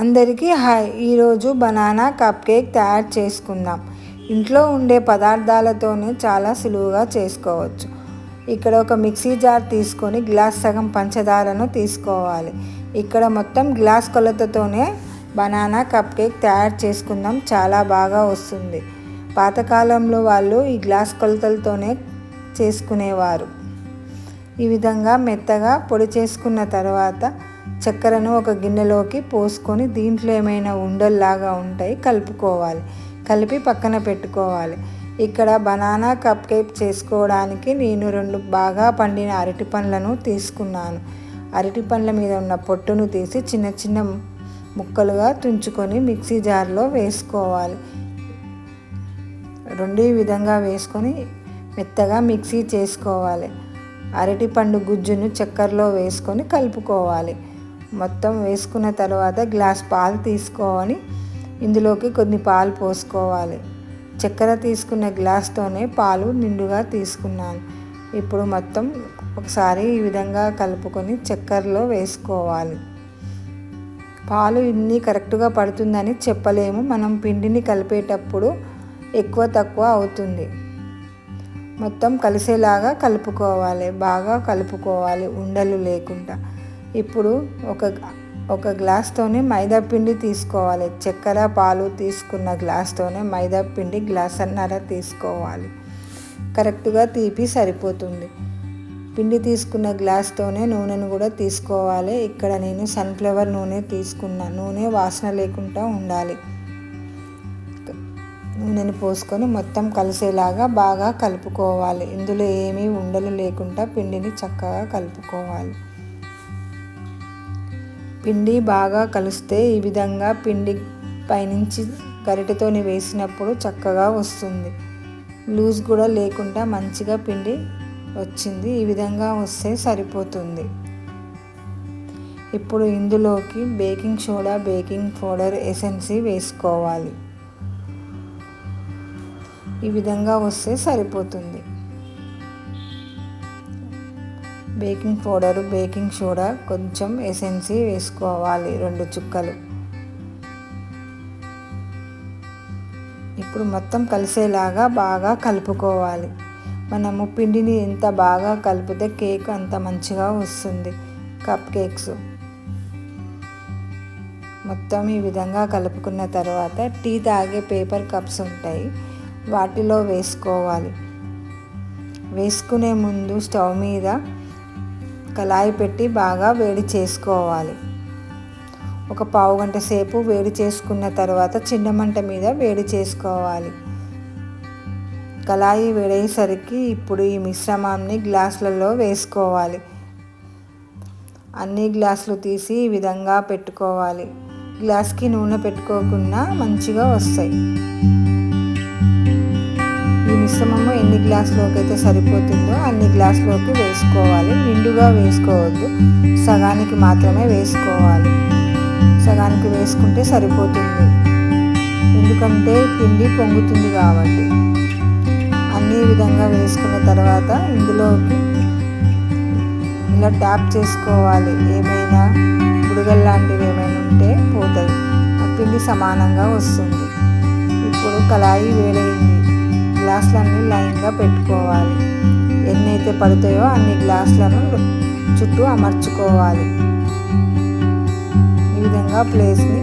అందరికీ హాయ్. ఈరోజు banana cup cake తయారు చేసుకుందాం. ఇంట్లో ఉండే పదార్థాలతోనే చాలా సులువుగా చేసుకోవచ్చు. ఇక్కడ ఒక మిక్సీ జార్ తీసుకొని గ్లాస్ సగం పంచదారను తీసుకోవాలి. ఇక్కడ మొత్తం గ్లాస్ కొలతతోనే బనానా కప్ కేక్ తయారు చేసుకుందాం. చాలా బాగా వస్తుంది. పాతకాలంలో వాళ్ళు ఈ గ్లాస్ కొలతలతోనే చేసుకునేవారు. ఈ విధంగా మెత్తగా పొడి చేసుకున్న తర్వాత చక్కెరను ఒక గిన్నెలోకి పోసుకొని దీంట్లో ఏమైనా ఉండల్లాగా ఉంటాయి కలుపుకోవాలి. కలిపి పక్కన పెట్టుకోవాలి. ఇక్కడ బనానా కప్ కేక్ చేసుకోవడానికి నేను రెండు బాగా పండిన అరటి పండ్లను తీసుకున్నాను. అరటి పండ్ల మీద ఉన్న పొట్టును తీసి చిన్న చిన్న ముక్కలుగా తుంచుకొని మిక్సీ జార్లో వేసుకోవాలి. రెండు విధంగా వేసుకొని మెత్తగా మిక్సీ చేసుకోవాలి. అరటిపండు గుజ్జును చక్కెరలో వేసుకొని కలుపుకోవాలి. మొత్తం వేసుకున్న తర్వాత గ్లాస్ పాలు తీసుకోవాలి ఇందులోకి కొన్ని పాలు పోసుకోవాలి. చక్కెర తీసుకున్న గ్లాస్తోనే పాలు నిండుగా తీసుకున్నాను. ఇప్పుడు మొత్తం ఒకసారి ఈ విధంగా కలుపుకొని చక్కెరలో వేసుకోవాలి. పాలు ఇన్ని కరెక్ట్గా పడుతుందని చెప్పలేము. మనం పిండిని కలిపేటప్పుడు ఎక్కువ తక్కువ అవుతుంది. మొత్తం కలిసేలాగా కలుపుకోవాలి. బాగా కలుపుకోవాలి. ఉండలు లేకుండా. ఇప్పుడు ఒక ఒక గ్లాస్తోనే మైదా పిండి తీసుకోవాలి. చక్కెర పాలు తీసుకున్న గ్లాస్తోనే మైదా పిండి గ్లాస్ అన్నర తీసుకోవాలి. కరెక్ట్గా తీపి సరిపోతుంది. పిండి తీసుకున్న గ్లాస్తోనే నూనెను కూడా తీసుకోవాలి. ఇక్కడ నేను సన్ఫ్లవర్ నూనె తీసుకున్న. నూనె వాసన లేకుండా ఉండాలి. నూనెను పోసుకొని మొత్తం కలిసేలాగా బాగా కలుపుకోవాలి. ఇందులో ఏమీ ఉండలు లేకుండా పిండిని చక్కగా కలుపుకోవాలి. పిండి బాగా కలిస్తే ఈ విధంగా పిండి పైనుంచి గరిటెతోని వేసినప్పుడు చక్కగా వస్తుంది. లూజ్ కూడా లేకుండా మంచిగా పిండి వచ్చింది. ఈ విధంగా వస్తే సరిపోతుంది. ఇప్పుడు ఇందులోకి baking soda baking powder essence వేసుకోవాలి. ఈ విధంగా వస్తే సరిపోతుంది. బేకింగ్ పౌడర్ బేకింగ్ సోడా కొంచెం ఎసెన్సీ వేసుకోవాలి రెండు చుక్కలు. ఇప్పుడు మొత్తం కలిసేలాగా బాగా కలుపుకోవాలి. మనము పిండిని ఎంత బాగా కలిపితే కేక్ అంత మంచిగా వస్తుంది కప్ కేక్స్. మొత్తం ఈ విధంగా కలుపుకున్న తర్వాత టీ తాగే పేపర్ కప్స్ ఉంటాయి వాటిలో వేసుకోవాలి. వేసుకునే ముందు స్టవ్ మీద కళాయి పెట్టి బాగా వేడి చేసుకోవాలి. ఒక పావు గంట సేపు వేడి చేసుకున్న తర్వాత చిన్న మంట మీద వేడి చేసుకోవాలి. కళాయి వేడేసరికి ఇప్పుడు ఈ మిశ్రమాన్ని గ్లాసులలో వేసుకోవాలి. అన్ని గ్లాసులు తీసి ఈ విధంగా పెట్టుకోవాలి. గ్లాస్కి నూనె పెట్టుకోకుండా మంచిగా వస్తాయి. గ్లాసులోకి అయితే సరిపోతుందో అన్ని గ్లాసులోకి వేసుకోవాలి. నిండుగా వేసుకోవద్దు. సగానికి మాత్రమే వేసుకోవాలి. సగానికి వేసుకుంటే సరిపోతుంది. ఎందుకంటే పిండి పొంగుతుంది కాబట్టి. అన్ని విధంగా వేసుకున్న తర్వాత ఇందులోకి ఇలా ట్యాప్ చేసుకోవాలి. ఏమైనా బుడగలు లాంటివి ఏమైనా ఉంటే పోతాయి. ఆ పిండి సమానంగా వస్తుంది. ఇప్పుడు కళాయి వేడైంది. గ్లాసులన్నీ లైన్గా పెట్టుకోవాలి. ఎన్ని అయితే పడతాయో అన్ని గ్లాసులను చుట్టూ అమర్చుకోవాలి. ఈ విధంగా ప్లేస్ని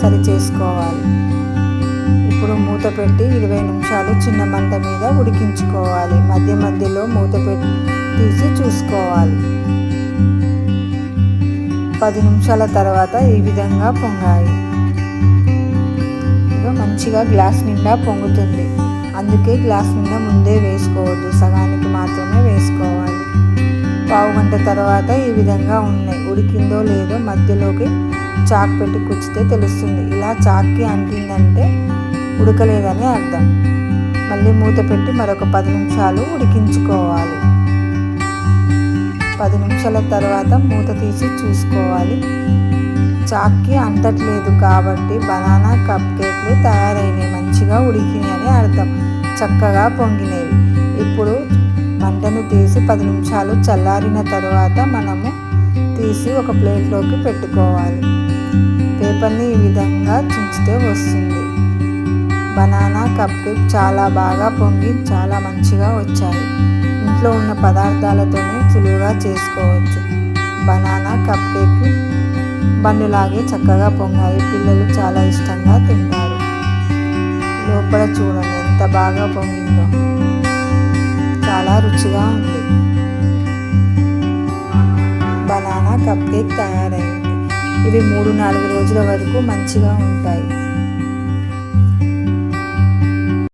సరి చేసుకోవాలి ఇప్పుడు మూత పెట్టి ఇరవై నిమిషాలు చిన్న మంట మీద ఉడికించుకోవాలి. మధ్య మధ్యలో మూత పెట్టి తీసి చూసుకోవాలి. పది నిమిషాల తర్వాత ఈ విధంగా పొంగాయి మంచిగా గ్లాస్ నిండా పొంగుతుంది. అందుకే గ్లాస్ నిండా ముందే వేసుకోవద్దు సగానికి మాత్రమే వేసుకోవాలి. పావు గంట తర్వాత ఈ విధంగా ఉన్నాయి. ఉడికిందో లేదో మధ్యలోకి చాక్ పెట్టి కుచ్చితే తెలుస్తుంది. ఇలా చాక్కి అంటిందంటే ఉడకలేదని అర్థం. మళ్ళీ మూత పెట్టి మరొక పది నిమిషాలు ఉడికించుకోవాలి. పది నిమిషాల తర్వాత మూత తీసి చూసుకోవాలి. చాక్కి అంటట్లేదు కాబట్టి బనానా కప్ కేక్లు తయారైనవి మంచిగా ఉడికినాయి అని అర్థం. చక్కగా పొంగినవి. ఇప్పుడు మంటను తీసి పది నిమిషాలు చల్లారిన తర్వాత మనము తీసి ఒక ప్లేట్లోకి పెట్టుకోవాలి. పేపర్ని ఈ విధంగా చించితే వస్తుంది. బనానా కప్ కేక్ చాలా బాగా పొంగి చాలా మంచిగా వచ్చాయి. ఇంట్లో ఉన్న పదార్థాలతోనే సులువుగా చేసుకోవచ్చు. బనానా కప్ కేక్ బండులాగే చక్కగా పొంగాయి. పిల్లలు చాలా ఇష్టంగా తింటారు. లోపల చూడండి. ఎంత బాగా పొంగిందో. చాలా రుచిగా ఉంది. బనానా కప్ కేక్ తయారైంది. ఇవి మూడు నాలుగు రోజుల వరకు మంచిగా ఉంటాయి.